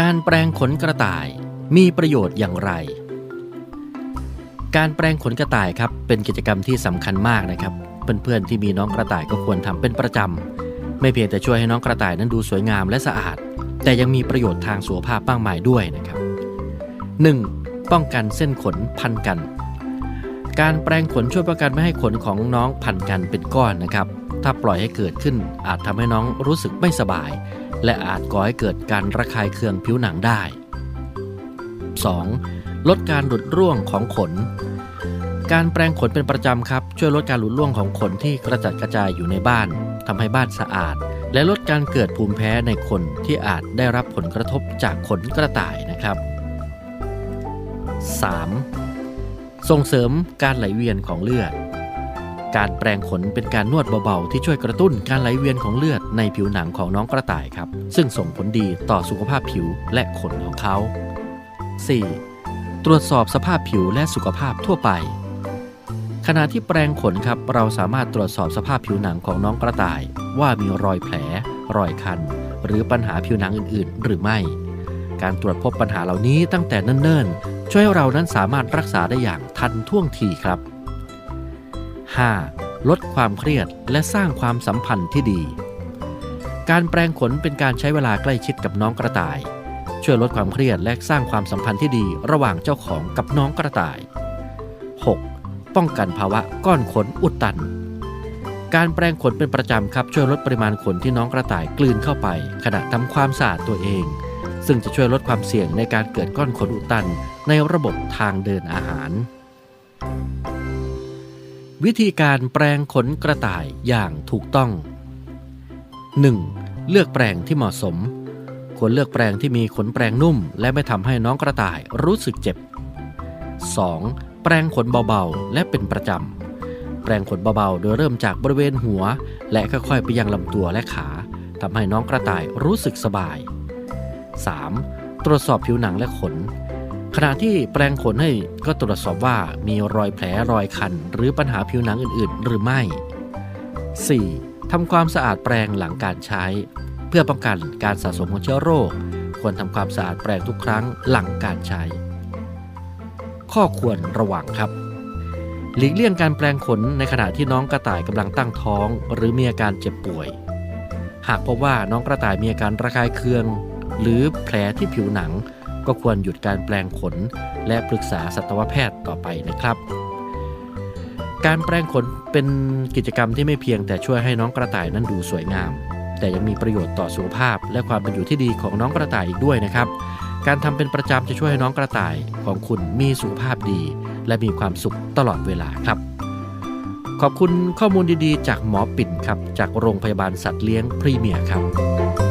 การแปรงขนกระต่ายมีประโยชน์อย่างไร การแปรงขนกระต่ายครับเป็นกิจกรรมที่สำคัญมากนะครับ เพื่อนๆที่มีน้องกระต่ายก็ควรทำเป็นประจำไม่เพียงแต่ช่วยให้น้องกระต่ายนั้นดูสวยงามและสะอาด แต่ยังมีประโยชน์ทางสุขภาพมากมายด้วยนะครับ 1. ป้องกันเส้นขนพันกัน การแปรงขนช่วยป้องกันไม่ให้ขนของน้องพันกันเป็นก้อนนะครับ ถ้าปล่อยให้เกิดขึ้น อาจทำให้น้องรู้สึกไม่สบาย และอาจก่อให้เกิดการระคายเคืองผิวหนังได้ 2. ลดการหลุดร่วงของขน การแปรงขนเป็นประจำครับ ช่วยลดการหลุดร่วงของขนที่กระจัดกระจายอยู่ในบ้านทำให้บ้านสะอาด และลดการเกิดภูมิแพ้ในคนที่อาจได้รับผลกระทบจากขนกระต่ายนะครับ 3. ส่งเสริมการไหลเวียนของเลือด การแปรงขนเป็นการนวดเบาๆ ที่ช่วยกระตุ้นการไหลเวียนของเลือดในผิวหนังของน้องกระต่ายครับ ซึ่งส่งผลดีต่อสุขภาพผิวและขนของเขา 4. ตรวจสอบสภาพผิวและสุขภาพทั่วไป ขณะที่แปรงขนครับเราสามารถตรวจสอบสภาพผิวหนังของน้องกระต่าย ว่ามีรอยแผล รอยคัน หรือปัญหาผิวหนังอื่นๆ หรือไม่ การตรวจพบปัญหาเหล่านี้ตั้งแต่เนิ่นๆ ช่วยเรานั้นสามารถรักษาได้อย่างทันท่วงทีครับ 5. ลดความเครียดและสร้างความสัมพันธ์ที่ดี การแปรงขนเป็นการใช้เวลาใกล้ชิดกับน้องกระต่าย ช่วยลดความเครียดและสร้างความสัมพันธ์ที่ดีระหว่างเจ้าของกับน้องกระต่าย 6. ป้องกันภาวะก้อนขนอุดตัน การแปรงขนเป็นประจำครับช่วยลดปริมาณขนที่น้องกระต่ายกลืนเข้าไป ขณะทำความสะอาดตัวเอง ซึ่งจะช่วยลดความเสี่ยงในการเกิดก้อนขนอุดตันในระบบทางเดินอาหาร วิธีการแปรงขนกระต่ายอย่างถูกต้อง 1. เลือกแปรงที่เหมาะสม ควรเลือกแปรงที่มีขนแปรงนุ่ม และไม่ทำให้น้องกระต่ายรู้สึกเจ็บ 2. แปรงขนเบาๆ และเป็นประจำ แปรงขนเบาๆ โดยเริ่มจากบริเวณหัว และค่อยๆไปยังลำตัวและขาทำให้น้องกระต่ายรู้สึกสบาย 3. ตรวจสอบผิวหนังและขน ขณะที่แปรงขนให้ก็ตรวจสอบว่ามีรอยแผลรอยคัน หรือปัญหาผิวหนังอื่นๆ หรือไม่ 4. ทำความสะอาดแปรงหลังการใช้ เพื่อป้องกันการสะสมของเชื้อโรค ควรทำความสะอาดแปรงทุกครั้งหลังการใช้ ข้อควรระวังครับ หลีกเลี่ยงการแปรงขนในขณะที่น้องกระต่ายกำลังตั้งท้อง หรือมีอาการเจ็บป่วย หากพบว่าน้องกระต่ายมีอาการระคายเคือง หรือแผลที่ผิวหนัง ก็ควรหยุดการแปลงขน และปรึกษาสัตวแพทย์ต่อไปนะครับ การแปลงขนเป็นกิจกรรมที่ไม่เพียงแต่ช่วยให้น้องกระต่ายนั้นดูสวยงาม แต่ยังมีประโยชน์ต่อสุขภาพ และความเป็นอยู่ที่ดีของน้องกระต่ายอีกด้วยนะครับ การทำเป็นประจำจะช่วยให้น้องกระต่ายของคุณมีสุขภาพดี และมีความสุขตลอดเวลาครับขอบคุณข้อมูลดีๆ จากหมอปิ่นครับ จากโรงพยาบาลสัตว์เลี้ยงพรีเมียร์ครับ